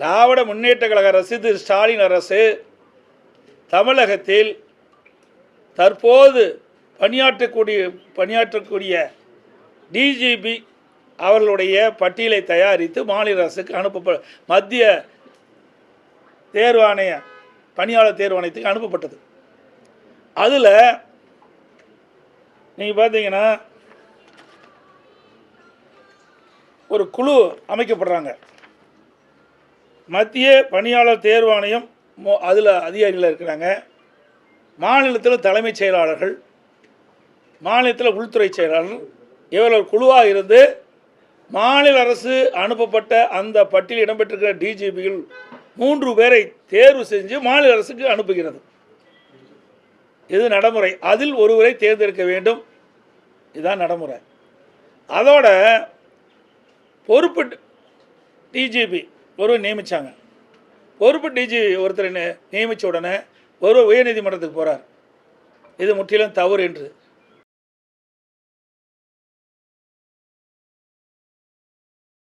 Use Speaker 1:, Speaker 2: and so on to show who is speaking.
Speaker 1: திராவிட முன்னேற்ற கழக அரசு திரு ஸ்டாலின் அரசு தமிழகத்தில் தற்போது பணியாற்றக்கூடிய பணியாற்றக்கூடிய டிஜிபி அவர்களுடைய பட்டியலை தயாரித்து மாநில அரசுக்கு அனுப்ப மத்திய தேர்வாணைய பணியாளர் தேர்வாணையத்துக்கு அனுப்பப்பட்டது. அதில் நீங்கள் பார்த்தீங்கன்னா ஒரு குழு அமைக்கப்படுறாங்க. மத்திய பணியாளர் தேர்வாணையம் அதில் அதிகாரிகள் இருக்கிறாங்க. மாநிலத்தில் தலைமைச் செயலாளர்கள் மாநிலத்தில் உள்துறை செயலாளர் இவர்கள் குழுவாக இருந்து மாநில அரசு அனுப்பப்பட்ட அந்த பட்டியலில் இடம்பெற்றிருக்கிற டிஜிபிகள் மூன்று பேரை தேர்வு செஞ்சு மாநில அரசுக்கு அனுப்புகிறது. இது நடைமுறை. அதில் ஒருவரை தேர்ந்தெடுக்க வேண்டும். இதுதான் நடைமுறை. அதோட பொறுப்பு டிஜிபி ஒருவர் நியமித்தாங்க பொறுப்பு டிஜி ஒருத்தரை நியமித்த உடனே ஒரு உயர்நீதிமன்றத்துக்கு போகிறார் இது முற்றிலும் தவறு என்று